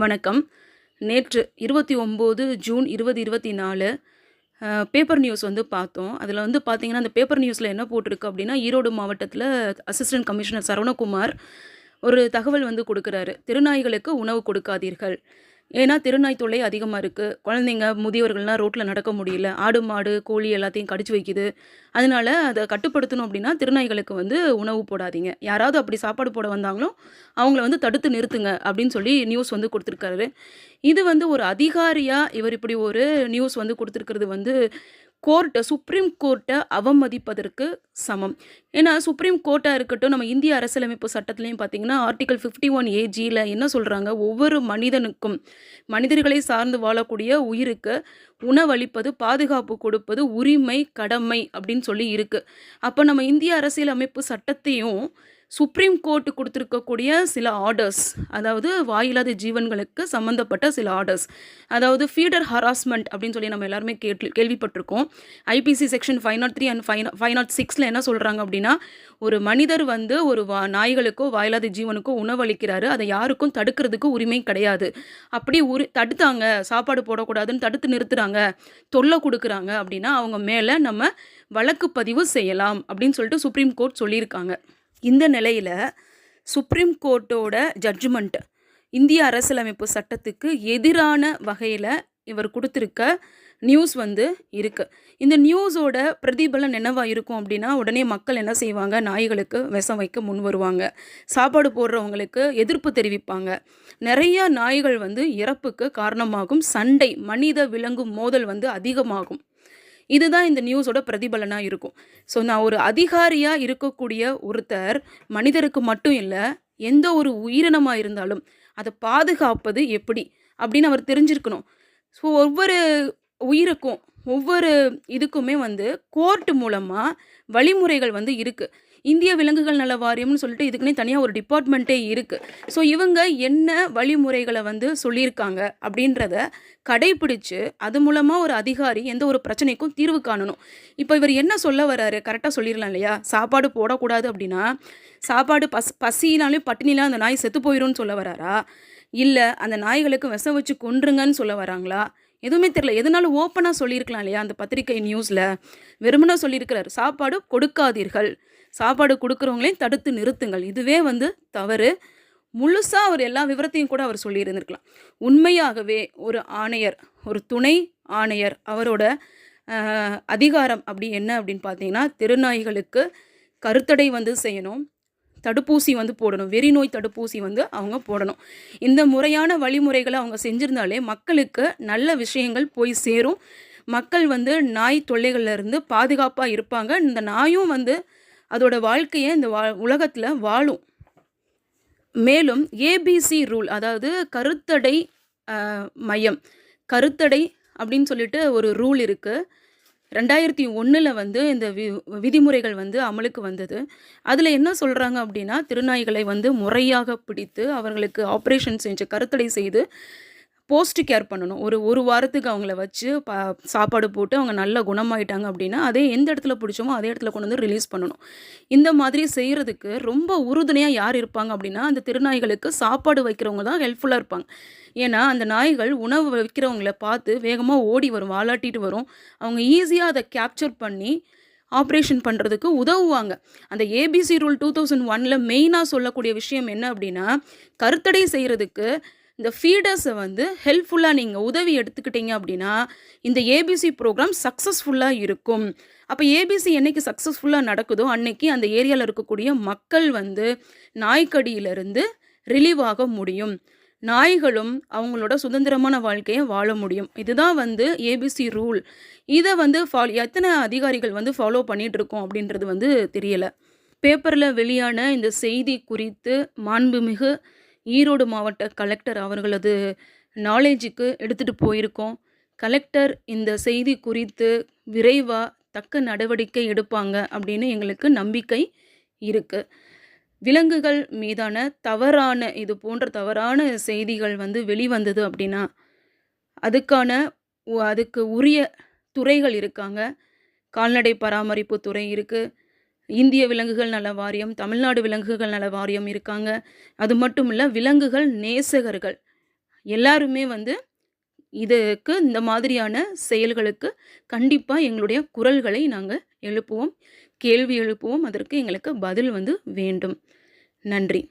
வணக்கம். நேற்று இருபத்தி ஒம்பது ஜூன் இருபது இருபத்தி நாலு பேப்பர் நியூஸ் வந்து பார்த்தோம். அதில் வந்து பார்த்தீங்கன்னா அந்த பேப்பர் நியூஸில் என்ன போட்டிருக்கு அப்படின்னா ஈரோடு மாவட்டத்தில் அசிஸ்டன்ட் கமிஷனர் சரவணகுமார் ஒரு தகவல் வந்து கொடுக்குறாரு. திருநாய்களுக்கு உணவு கொடுக்காதீர்கள். ஏன்னா திருநாய் தொல்லை அதிகமாக இருக்குது குழந்தைங்க முதியவர்கள்லாம் ரோட்டில் நடக்க முடியல. ஆடு மாடு கோழி எல்லாத்தையும் கடிச்சு வைக்குது. அதனால அதை கட்டுப்படுத்தணும் அப்படின்னா திருநாய்களுக்கு வந்து உணவு போடாதீங்க. யாராவது அப்படி சாப்பாடு போட வந்தாங்களோ அவங்கள வந்து தடுத்து நிறுத்துங்க அப்படின்னு சொல்லி நியூஸ் வந்து கொடுத்துருக்காரு. இது வந்து ஒரு அதிகாரியாக இவர் இப்படி ஒரு நியூஸ் வந்து கொடுத்துருக்கிறது வந்து கோர்ட்டை சுப்ரீம் கோர்ட்டை அவமதிப்பதற்கு சமம். ஏன்னா சுப்ரீம் கோர்ட்டாக இருக்கட்டும் நம்ம இந்திய அரசியலமைப்பு சட்டத்துலேயும் பார்த்தீங்கன்னா ஆர்டிகல் ஃபிஃப்டி ஒன் ஏஜியில் என்ன சொல்கிறாங்க ஒவ்வொரு மனிதனுக்கும் மனிதர்களை சார்ந்து வாழக்கூடிய உயிருக்கு உணவளிப்பது பாதுகாப்பு கொடுப்பது உரிமை கடமை அப்படின்னு சொல்லி இருக்குது அப்போ நம்ம இந்திய அரசியலமைப்பு சட்டத்தையும் சுப்ரீம் கோர்ட் கொடுத்துருக்கக்கூடிய சில ஆர்டர்ஸ் அதாவது வாயில்லாத ஜீவன்களுக்கு சம்மந்தப்பட்ட சில ஆர்டர்ஸ் அதாவது ஃபீடர் ஹராஸ்மெண்ட் அப்படின்னு சொல்லி நம்ம எல்லாருமே கேட்டு கேள்விப்பட்டிருக்கோம். IPC section five nought three and five five nought சிக்ஸில் என்ன சொல்கிறாங்க அப்படின்னா ஒரு மனிதர் வந்து ஒரு வா நாய்களுக்கோ வாயில்லாத ஜீவனுக்கோ உணவளிக்கிறாரு. அதை யாருக்கும் தடுக்கிறதுக்கு உரிமை கிடையாது. அப்படி உரி தடுத்தாங்க சாப்பாடு போடக்கூடாதுன்னு தடுத்து நிறுத்துகிறாங்க தொல்லை கொடுக்குறாங்க அப்படின்னா அவங்க மேலே நம்ம வழக்கு பதிவு செய்யலாம் அப்படின்னு சொல்லிட்டு சுப்ரீம் கோர்ட் சொல்லியிருக்காங்க. இந்த நிலையில் சுப்ரீம் கோர்ட்டோட ஜட்ஜ்மெண்ட் இந்திய அரசியலமைப்பு சட்டத்துக்கு எதிரான வகையில் இவர் கொடுத்துருக்க நியூஸ் வந்து இருக்குது இந்த நியூஸோட பிரதிபலன் என்னவாக இருக்கும் அப்படின்னா உடனே மக்கள் என்ன செய்வாங்க? நாய்களுக்கு விஷம் வைக்க முன் வருவாங்க. சாப்பாடு போடுறவங்களுக்கு எதிர்ப்பு தெரிவிப்பாங்க. நிறையா நாய்கள் வந்து இறப்புக்கு காரணமாகும். சண்டை மனித விலங்கு மோதல் வந்து அதிகமாகும். இதுதான் இந்த நியூஸோட பிரதிபலனாக இருக்கும். ஸோ நான் ஒரு அதிகாரியாக இருக்கக்கூடிய ஒருத்தர் மனிதருக்கு மட்டும் இல்லை எந்த ஒரு உயிரினமாக இருந்தாலும் அதை பாதுகாப்பது எப்படி அப்படின்னு அவர் தெரிஞ்சிருக்கணும். ஸோ ஒவ்வொரு உயிருக்கும் ஒவ்வொரு இதுக்குமே வந்து கோர்ட் மூலமாக வழிமுறைகள் வந்து இருக்குது இந்திய விலங்குகள் நல வாரியம்னு சொல்லிட்டு இதுக்குன்னே தனியாக ஒரு டிபார்ட்மெண்ட்டே இருக்குது ஸோ இவங்க என்ன வழிமுறைகளை வந்து சொல்லியிருக்காங்க அப்படின்றத கடைபிடிச்சு அது மூலமாக ஒரு அதிகாரி எந்த ஒரு பிரச்சனைக்கும் தீர்வு காணணும். இப்போ இவர் என்ன சொல்ல வராரு? கரெக்டாக சொல்லிடலாம் இல்லையா? சாப்பாடு போடக்கூடாது அப்படின்னா சாப்பாடு பஸ் பசினாலையும் பட்டினிலாம் அந்த நாய் செத்து போயிடும்னு சொல்ல வராரா? இல்லை அந்த நாய்களுக்கு விஷம் வச்சு கொன்றுங்கன்னு சொல்ல வராங்களா? எதுவுமே தெரியல. எதுனாலும் ஓப்பனாக சொல்லியிருக்கலாம் இல்லையா? அந்த பத்திரிக்கை நியூஸில் வெறுமனாக சொல்லியிருக்கிறார். சாப்பாடு கொடுக்காதீர்கள். சாப்பாடு கொடுக்குறவங்களையும் தடுத்து நிறுத்துங்கள். இதுவே வந்து தவறு. முழுசாக அவர் எல்லா விவரத்தையும் கூட அவர் சொல்லியிருந்திருக்கலாம். உண்மையாகவே ஒரு ஆணையர் ஒரு துணை ஆணையர் அவரோட அதிகாரம் அப்படி என்ன அப்படின்னு பார்த்தீங்கன்னா திருநாய்களுக்கு கருத்தடை வந்து செய்யணும். தடுப்பூசி வந்து போடணும். வெறி நோய் தடுப்பூசி வந்து அவங்க போடணும். இந்த முறையான வழிமுறைகளை அவங்க செஞ்சுருந்தாலே மக்களுக்கு நல்ல விஷயங்கள் போய் சேரும். மக்கள் வந்து நாய் தொல்லைகள்லேருந்து பாதுகாப்பாக இருப்பாங்க. இந்த நாயும் வந்து அதோட வாழ்க்கையை இந்த வா உலகத்தில் வாழும். மேலும் ஏபிசி ரூல் அதாவது கருத்தடை மையம். கருத்தடை அப்படின்னு சொல்லிட்டு ஒரு ரூல் இருக்குது ரெண்டாயிரத்தி ஒன்றில் வந்து இந்த வி விதிமுறைகள் வந்து அமலுக்கு வந்தது. அதில் என்ன சொல்கிறாங்க அப்படின்னா திருநாய்களை வந்து முறையாக பிடித்து அவர்களுக்கு ஆப்ரேஷன் செஞ்சு கருத்தடை செய்து போஸ்ட் கேர் பண்ணணும். ஒரு ஒரு வாரத்துக்கு அவங்கள வச்சு ப சாப்பாடு போட்டு அவங்க நல்ல குணமாயிட்டாங்க அப்படின்னா அதே எந்த இடத்துல பிடிச்சோமோ அதே இடத்துல கொண்டு வந்து ரிலீஸ் பண்ணணும். இந்த மாதிரி செய்கிறதுக்கு ரொம்ப உறுதுணையாக யார் இருப்பாங்க அப்படின்னா அந்த திருநாய்களுக்கு சாப்பாடு வைக்கிறவங்க தான் ஹெல்ப்ஃபுல்லாக இருப்பாங்க. ஏன்னா அந்த நாய்கள் உணவு வைக்கிறவங்கள பார்த்து வேகமாக ஓடி வரும் வாலாட்டிட்டு வரும். அவங்க ஈஸியாக அதை கேப்சர் பண்ணி ஆப்ரேஷன் பண்ணுறதுக்கு உதவுவாங்க. அந்த ஏபிசி ரூல் டூ தௌசண்ட் ஒனில் மெயினாக சொல்லக்கூடிய விஷயம் என்ன அப்படின்னா கருத்தடை செய்கிறதுக்கு இந்த ஃபீடர்ஸை வந்து ஹெல்ப்ஃபுல்லாக நீங்கள் உதவி எடுத்துக்கிட்டீங்க அப்படின்னா இந்த ஏபிசி ப்ரோக்ராம் சக்ஸஸ்ஃபுல்லாக இருக்கும். அப்போ ஏபிசி என்றைக்கு சக்ஸஸ்ஃபுல்லாக நடக்குதோ அன்னைக்கு அந்த ஏரியாவில் இருக்கக்கூடிய மக்கள் வந்து நாய்க்கடியிலிருந்து ரிலீவ் ஆக முடியும். நாய்களும் அவங்களோட சுதந்திரமான வாழ்க்கையை வாழ முடியும். இதுதான் வந்து ஏபிசி ரூல் இதை வந்து ஃபாலோ எத்தனை அதிகாரிகள் வந்து ஃபாலோ பண்ணிகிட்ருக்கோம் அப்படின்றது வந்து தெரியலை. பேப்பரில் வெளியான இந்த செய்தி குறித்து மாண்புமிகு ஈரோடு மாவட்ட கலெக்டர் அவர்களது நாலேஜுக்கு எடுத்துகிட்டு போயிருக்கோம். கலெக்டர் இந்த செய்தி குறித்து விரைவாக தக்க நடவடிக்கை எடுப்பாங்க அப்படின்னு எங்களுக்கு நம்பிக்கை இருக்குது விலங்குகள் மீதான தவறான இது போன்ற தவறான செய்திகள் வந்து வெளிவந்தது அப்படின்னா அதுக்கான அதுக்கு உரிய துறைகள் இருக்காங்க. கால்நடை பராமரிப்பு துறை இருக்குது இந்திய விலங்குகள் நல வாரியம் தமிழ்நாடு விலங்குகள் நல வாரியம் இருக்காங்க. அது மட்டும் இல்லை விலங்குகள் நேசகர்கள். எல்லாருமே வந்து இதுக்கு இந்த மாதிரியான செயல்களுக்கு கண்டிப்பாக எங்களுடைய குரல்களை நாங்கள் எழுப்புவோம். கேள்வி எழுப்புவோம். அதற்கு எங்களுக்கு பதில் வந்து வேண்டும். நன்றி.